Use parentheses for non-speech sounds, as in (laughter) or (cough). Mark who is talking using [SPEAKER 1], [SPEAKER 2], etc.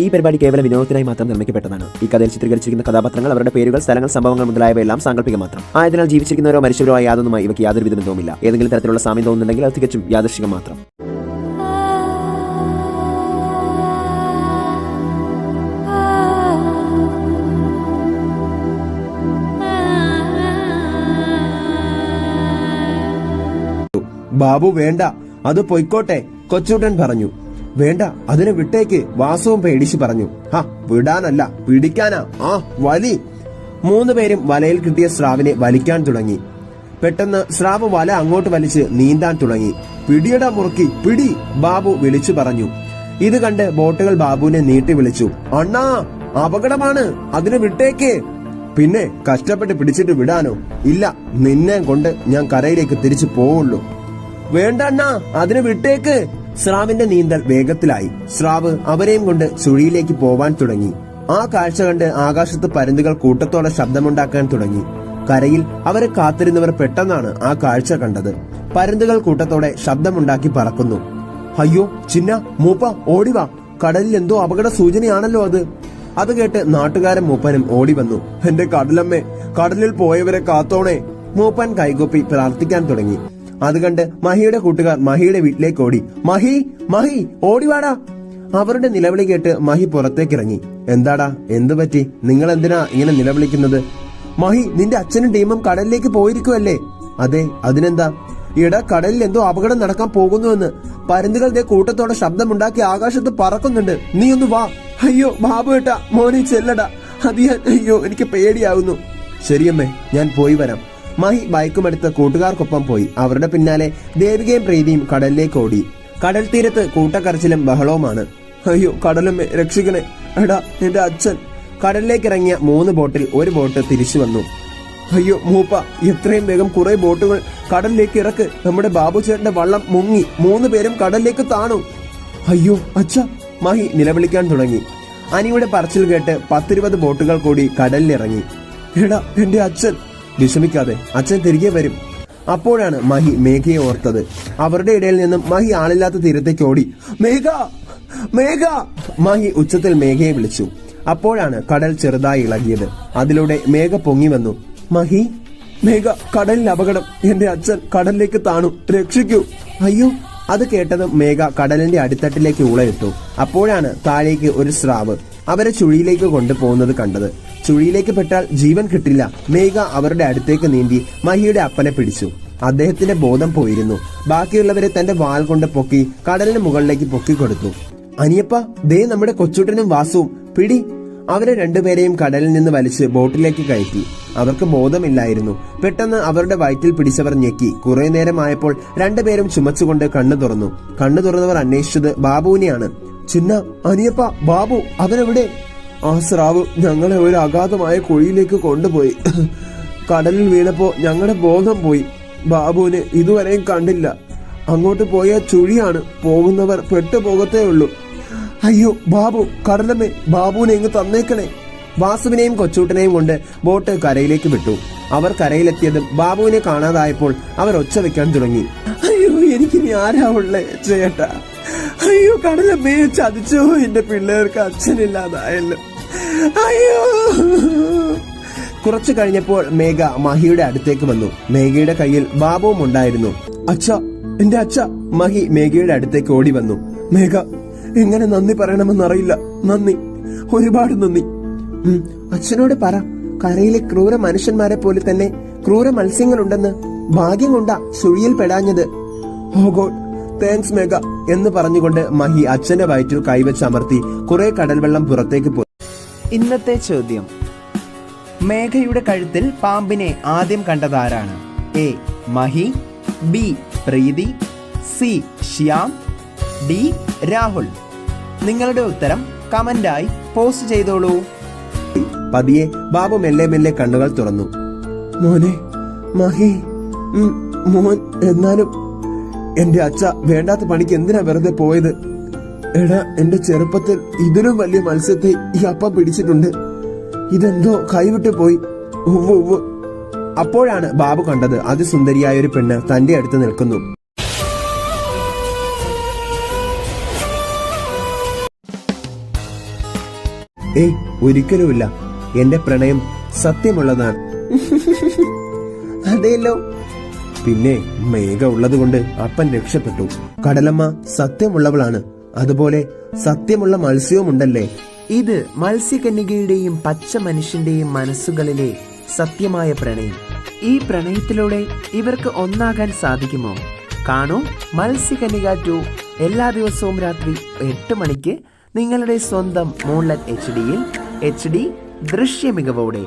[SPEAKER 1] ഈ പരിപാടി കേവലം വിനോദത്തിനായി മാത്രം നിർമ്മിക്കപ്പെട്ടതാണ്. ഈ കഥയിൽ ചിത്രീകരിച്ചിരിക്കുന്ന കഥാപാത്രങ്ങൾ അവരുടെ പേരുകൾ സ്ഥലങ്ങൾ സംഭവങ്ങൾ മുതലായവയെല്ലാം സാങ്കല്പിക മാത്രം. ആയതിനാൽ ജീവിച്ചിരിക്കുന്നവരോ മരിച്ചവരോ ആയ യാതൊന്നുമായി ഇവയ്ക്ക് യാതൊരു വിധ ബന്ധവുമില്ല ഏതെങ്കിലും തരത്തിലുള്ള സാമ്യം തോന്നുന്നുണ്ടെങ്കിൽ അത് തികച്ചും യാദൃശികം മാത്രം.
[SPEAKER 2] ബാബു വേണ്ട. അത് പൊയ്ക്കോട്ടെ കൊച്ചൂട്ടൻ പറഞ്ഞു. വേണ്ട അതിനെ വിട്ടേക്ക് വാസവും പേടിച്ചു പറഞ്ഞു. ആ വിടാനല്ല പിടിക്കാനാ. ആ വലി. മൂന്ന് പേരും വലയിൽ കിട്ടിയ സ്രാവിനെ വലിക്കാൻ തുടങ്ങി. പെട്ടെന്ന് സ്രാവ് വല അങ്ങോട്ട് വലിച്ച് നീന്താൻ തുടങ്ങി. പിടിയട മുറുക്കി പിടി ബാബു വിളിച്ചു പറഞ്ഞു. ഇത് കണ്ട് ബോട്ടുകൾ ബാബുവിനെ നീട്ടി വിളിച്ചു. അണ്ണാ അപകടമാണ് അതിനെ വിട്ടേക്ക്. പിന്നെ കഷ്ടപ്പെട്ട് പിടിച്ചിട്ട് വിടാനോ? ഇല്ല നിന്നെ കൊണ്ട് ഞാൻ കരയിലേക്ക് തിരിച്ചു പോവുള്ളൂ. വേണ്ട അണ്ണാ അതിനെ വിട്ടേക്ക്. സ്രാവിന്റെ നീന്തൽ വേഗത്തിലായി. സ്രാവ് അവരെയും കൊണ്ട് ചുഴിയിലേക്ക് പോവാൻ തുടങ്ങി. ആ കാഴ്ച കണ്ട് ആകാശത്ത് പരുന്തുകൾ കൂട്ടത്തോടെ ശബ്ദമുണ്ടാക്കാൻ തുടങ്ങി. കരയിൽ അവരെ കാത്തിരുന്നവർ പെട്ടെന്നാണ് ആ കാഴ്ച കണ്ടത്. പരുന്തുകൾ കൂട്ടത്തോടെ ശബ്ദമുണ്ടാക്കി പറക്കുന്നു. അയ്യോ ചിന്ന മൂപ്പ ഓടിവാ കടലിൽ എന്തോ അപകട സൂചനയാണല്ലോ അത്. അത് കേട്ട് നാട്ടുകാരൻ മൂപ്പനും ഓടി വന്നു. എന്റെ കടലമ്മേ കടലിൽ പോയവരെ കാത്തോണേ. മൂപ്പൻ കൈകൊപ്പി പ്രാർത്ഥിക്കാൻ തുടങ്ങി. അത് കണ്ട് മഹിയുടെ കൂട്ടുകാർ മഹിയുടെ വീട്ടിലേക്ക് ഓടി മഹി മഹി ഓടിവാടാ അവരുടെ നിലവിളി കേട്ട് മഹി പുറത്തേക്കിറങ്ങി. എന്താടാ? എന്തു പറ്റി? നിങ്ങൾ എന്തിനാ ഇങ്ങനെ നിലവിളിക്കുന്നത്? മഹി നിന്റെ അച്ഛനും ടീമും കടലിലേക്ക് പോയിരിക്കുമല്ലേ അതെ അതിനെന്താ? ഇട കടലിൽ എന്തോ അപകടം നടക്കാൻ പോകുന്നുവെന്ന്. പരുന്തുകൾ കൂട്ടത്തോടെ ശബ്ദമുണ്ടാക്കി ആകാശത്ത് പറക്കുന്നുണ്ട്. നീ ഒന്ന് വാ. അയ്യോ ബാബു ഏട്ടാ മോനെ ചെല്ലടാ. അത് അയ്യോ എനിക്ക് പേടിയാവുന്നു. ശരിയമ്മേ ഞാൻ പോയി വരാം. മഹി ബൈക്കുമെടുത്ത് കൂട്ടുകാർക്കൊപ്പം പോയി. അവരുടെ പിന്നാലെ ദേവികയും പ്രീതിയും കടലിലേക്ക് ഓടി കടൽ തീരത്ത് കൂട്ടക്കരച്ചിലും ബഹളവുമാണ്. അയ്യോ കടലും രക്ഷിക്കണേ. എടാ എന്റെ അച്ഛൻ. കടലിലേക്ക് ഇറങ്ങിയ മൂന്ന് ബോട്ടിൽ ഒരു ബോട്ട് തിരിച്ചു വന്നു. അയ്യോ മൂപ്പ എത്രയും വേഗം കുറെ ബോട്ടുകൾ കടലിലേക്ക് ഇറക്ക്. നമ്മുടെ ബാബു ചേട്ടന്റെ വള്ളം മുങ്ങി. മൂന്ന് പേരും കടലിലേക്ക് താണു. അയ്യോ അച്ഛ. മഹി നിലവിളിക്കാൻ തുടങ്ങി. അനിയുടെ പറച്ചിൽ കേട്ട് പത്തിരുപത് ബോട്ടുകൾ കൂടി കടലിലിറങ്ങി. എടാ എന്റെ അച്ഛൻ. വിഷമിക്കാതെ അച്ഛൻ തിരികെ വരും. അപ്പോഴാണ് മഹി മേഘയെ ഓർത്തത്. അവരുടെ ഇടയിൽ നിന്നും മഹി ആളില്ലാത്ത തീരത്തേക്ക് ഓടി. മേഘ! മേഘ! മഹി ഉച്ചത്തിൽ മേഘയെ വിളിച്ചു. അപ്പോഴാണ് കടൽ ചെറുതായി ഇളകിയത്. അതിലൂടെ മേഘ പൊങ്ങി വന്നു. മഹി! മേഘ കടലിൽ അപകടം. എന്റെ അച്ഛൻ കടലിലേക്ക് താണു. രക്ഷിക്കൂ. അയ്യോ! അത് കേട്ടതും മേഘ കടലിന്റെ അടിത്തട്ടിലേക്ക് ഉളയിട്ടു അപ്പോഴാണ് താഴേക്ക് ഒരു സ്രാവ്. അവരെ ചുഴിയിലേക്ക് കൊണ്ടുപോകുന്നത് കണ്ടത്. ചുഴിയിലേക്ക് പെട്ടാൽ ജീവൻ കിട്ടില്ല. മേഘ അവരുടെ അടുത്തേക്ക് നീന്തി മഹിയുടെ അപ്പനെ പിടിച്ചു. അദ്ദേഹത്തിന്റെ ബോധം പോയിരുന്നു. ബാക്കിയുള്ളവരെ തന്റെ വാൽ കൊണ്ട് പൊക്കി കടലിന് മുകളിലേക്ക് പൊക്കി കൊടുത്തു. അനിയപ്പ ദേ നമ്മുടെ കൊച്ചുട്ടനും വാസുവും. പിടി. അവരെ രണ്ടുപേരെയും കടലിൽ നിന്ന് വലിച്ച് ബോട്ടിലേക്ക് കയറ്റി. അവർക്ക് ബോധമില്ലായിരുന്നു. പെട്ടെന്ന് അവരുടെ വയറ്റിൽ പിടിച്ചവർ ഞെക്കി. കുറെ നേരമായപ്പോൾ രണ്ടുപേരും ചുമച്ചുകൊണ്ട് കണ്ണു തുറന്നു. കണ്ണു തുറന്നവർ അന്വേഷിച്ചത് ബാബുവിനെയാണ്. ചിന്ന അനിയപ്പ ബാബു അവനെവിടെ ആ സ്രാവ് ഞങ്ങളെ ഒരു അഗാധമായ കുഴിയിലേക്ക് കൊണ്ടുപോയി. കടലിൽ വീണപ്പോ ഞങ്ങളുടെ ബോധം പോയി. ബാബുവിനെ ഇതുവരെയും കണ്ടില്ല. അങ്ങോട്ട് പോയ ചുഴിയാണ് പോകുന്നവർ പെട്ടുപോകത്തേ ഉള്ളൂ. അയ്യോ ബാബു കടലമ്മേ ബാബുവിനെ ഇങ്ങ് തന്നേക്കണേ. വാസുവിനെയും കൊച്ചൂട്ടനെയും കൊണ്ട് ബോട്ട് കരയിലേക്ക് വിട്ടു. അവർ കരയിലെത്തിയതും ബാബുവിനെ കാണാതായപ്പോൾ അവർ ഒച്ച വെക്കാൻ തുടങ്ങി. അയ്യോ എനിക്കിനി ആരാ ഉള്ളേ ചേട്ടാ? അയ്യോ കടലമ്മേ ചതിച്ചു. എന്റെ പിള്ളേർക്ക് അച്ഛനില്ലാതായല്ലോ. അയ്യോ. കുറച്ചു കഴിഞ്ഞപ്പോൾ മേഘ മഹിയുടെ അടുത്തേക്ക് വന്നു. മേഘയുടെ കയ്യിൽ ബാബുവും ഉണ്ടായിരുന്നു. അച്ഛ എന്റെ അച്ഛ. മഹി മേഘയുടെ അടുത്തേക്ക് ഓടി വന്നു. മേഘ എങ്ങനെ നന്ദി പറയണമെന്നറിയില്ല. നന്ദി. ഒരുപാട് നന്ദി. അച്ഛനോട് പറ. കരയിലെ ക്രൂര മനുഷ്യന്മാരെ പോലെ തന്നെ ക്രൂര മത്സ്യങ്ങളുണ്ടെന്ന് ഭാഗ്യം കൊണ്ടാ സുഴിയിൽ പെടാഞ്ഞത്. ഓ ഗോഡ് താങ്ക്സ് മേഘ എന്ന് പറഞ്ഞുകൊണ്ട് മഹി അച്ഛന്റെ വയറ്റിൽ കൈവച്ച് അമർത്തി കുറെ കടൽവെള്ളം പുറത്തേക്ക് പോയി
[SPEAKER 3] ഇന്നത്തെ ചോദ്യം. മേഘയുടെ കഴുത്തിൽ പാമ്പിനെ ആദ്യം കണ്ടതാരാണ് A Mahi B Preethi C Shyam D Rahul. നിങ്ങളുടെ ഉത്തരം കമന്റായി പോസ്റ്റ് ചെയ്തോളൂ.
[SPEAKER 2] പതിയെ ബാബു മെല്ലെ മെല്ലെ കണ്ണുകൾ തുറന്നു. മോനെ മഹി മോൻ എന്നാലും എന്റെ അച്ഛ വേണ്ടാത്ത പണിക്ക് എന്തിനാ വെറുതെ പോയത്? എടാ എന്റെ ചെറുപ്പത്തിൽ ഇതിലും വലിയ മത്സ്യത്തെ ഈ അപ്പം പിടിച്ചിട്ടുണ്ട്. ഇതെന്തോ കൈവിട്ട് പോയി. അപ്പോഴാണ് ബാബു കണ്ടത് അതിസുന്ദരിയായ ഒരു പെണ്ണ് തന്റെ അടുത്ത് നിൽക്കുന്നു. ഏയ് ഒരിക്കലുമില്ല. എന്റെ പ്രണയം സത്യമുള്ളതാണ്. (laughs)
[SPEAKER 3] അതെയല്ലോ
[SPEAKER 2] പിന്നെ മേഘ ഉള്ളതുകൊണ്ട് അപ്പൻ രക്ഷപ്പെട്ടു. കടലമ്മ സത്യമുള്ളവളാണ്. അതുപോലെ സത്യമുള്ള മത്സ്യവും ഉണ്ടല്ലേ
[SPEAKER 3] ഇത് മത്സ്യകന്യകയുടെയും പച്ച മനുഷ്യന്റെയും മനസ്സുകളിലെ സത്യമായ പ്രണയം. ഈ പ്രണയത്തിലൂടെ ഇവർക്ക് ഒന്നാകാൻ സാധിക്കുമോ? കാണൂ മത്സ്യകന്യക ടു എല്ലാ ദിവസവും രാത്രി എട്ട് മണിക്ക് നിങ്ങളുടെ സ്വന്തം മൂൺലൈറ്റ് എച്ച് ഡിയിൽ എച്ച് ഡി ദൃശ്യ മികവോടെ